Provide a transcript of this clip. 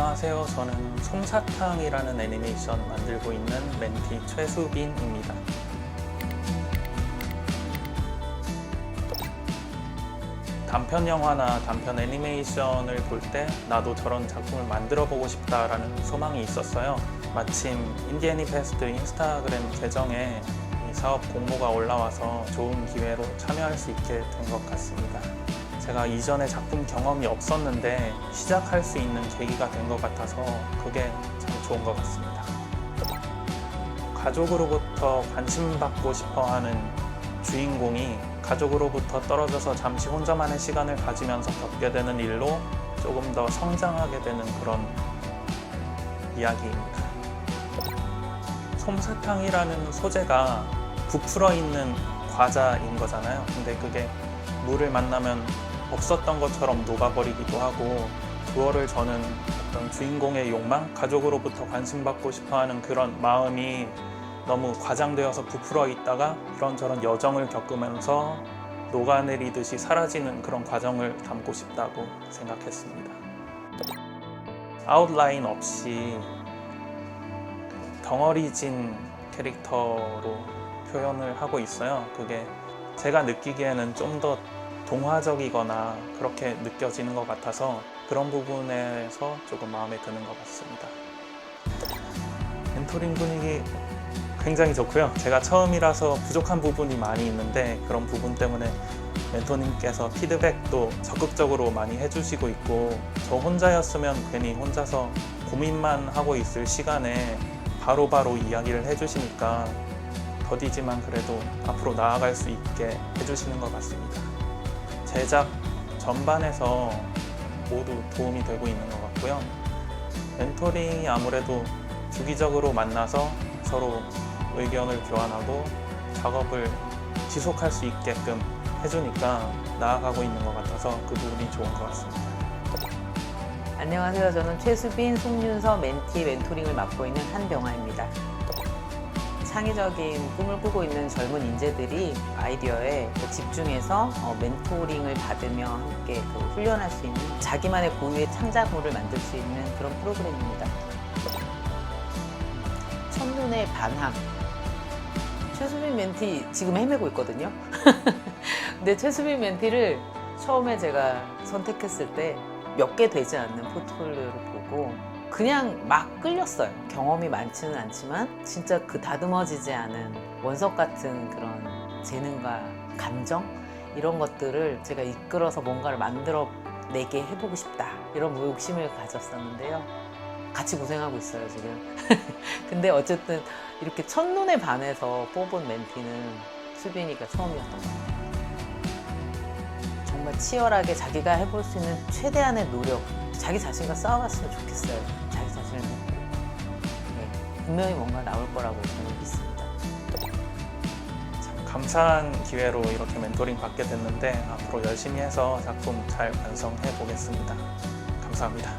안녕하세요. 저는 솜사탕이라는 애니메이션 만들고 있는 멘티 최수빈입니다. 단편 영화나 단편 애니메이션을 볼 때 나도 저런 작품을 만들어 보고 싶다라는 소망이 있었어요. 마침 인디애니 페스트 인스타그램 계정에 이 사업 공모가 올라와서 좋은 기회로 참여할 수 있게 된 것 같습니다. 제가 이전에 작품 경험이 없었는데 시작할 수 있는 계기가 된 것 같아서 그게 참 좋은 것 같습니다. 가족으로부터 관심받고 싶어 하는 주인공이 가족으로부터 떨어져서 잠시 혼자만의 시간을 가지면서 겪게 되는 일로 조금 더 성장하게 되는 그런 이야기입니다. 솜사탕이라는 소재가 부풀어 있는 과자인 거잖아요. 근데 그게 물을 만나면 없었던 것처럼 녹아버리기도 하고 그거를 저는 어떤 주인공의 욕망, 가족으로부터 관심받고 싶어하는 그런 마음이 너무 과장되어서 부풀어 있다가 이런저런 여정을 겪으면서 녹아내리듯이 사라지는 그런 과정을 담고 싶다고 생각했습니다. 아웃라인 없이 덩어리진 캐릭터로 표현을 하고 있어요. 그게 제가 느끼기에는 좀더 동화적이거나 그렇게 느껴지는 것 같아서 그런 부분에서 조금 마음에 드는 것 같습니다. 멘토링 분위기 굉장히 좋고요. 제가 처음이라서 부족한 부분이 많이 있는데 그런 부분 때문에 멘토님께서 피드백도 적극적으로 많이 해주시고 있고 저 혼자였으면 괜히 혼자서 고민만 하고 있을 시간에 바로바로 이야기를 해주시니까 더디지만 그래도 앞으로 나아갈 수 있게 해주시는 것 같습니다. 제작 전반에서 모두 도움이 되고 있는 것 같고요. 멘토링이 아무래도 주기적으로 만나서 서로 의견을 교환하고 작업을 지속할 수 있게끔 해주니까 나아가고 있는 것 같아서 그 부분이 좋은 것 같습니다. 안녕하세요. 저는 최수빈, 송윤서 멘티 멘토링을 맡고 있는 한병아입니다. 창의적인 꿈을 꾸고 있는 젊은 인재들이 아이디어에 집중해서 어, 멘토링을 받으며 함께 그 훈련할 수 있는 자기만의 고유의 창작물을 만들 수 있는 그런 프로그램입니다. 첫눈의 반항. 최수빈 멘티 지금 헤매고 있거든요. 근데 최수빈 멘티를 처음에 제가 선택했을 때 몇 개 되지 않는 포트폴리오를 보고 그냥 막 끌렸어요. 경험이 많지는 않지만 진짜 그 다듬어지지 않은 원석 같은 그런 재능과 감정 이런 것들을 제가 이끌어서 뭔가를 만들어 내게 해보고 싶다 이런 무욕심을 가졌었는데요. 같이 고생하고 있어요 지금. 근데 어쨌든 이렇게 첫눈에 반해서 뽑은 멘티는 수빈이가 처음이었던 것 같아요. 정말 치열하게 자기가 해볼 수 있는 최대한의 노력, 자기 자신과 싸워갔으면 좋겠어요. 자기 자신을 믿고. 네, 분명히 뭔가 나올 거라고 저는 믿습니다. 참 감사한 기회로 이렇게 멘토링 받게 됐는데 앞으로 열심히 해서 작품 잘 완성해 보겠습니다. 감사합니다.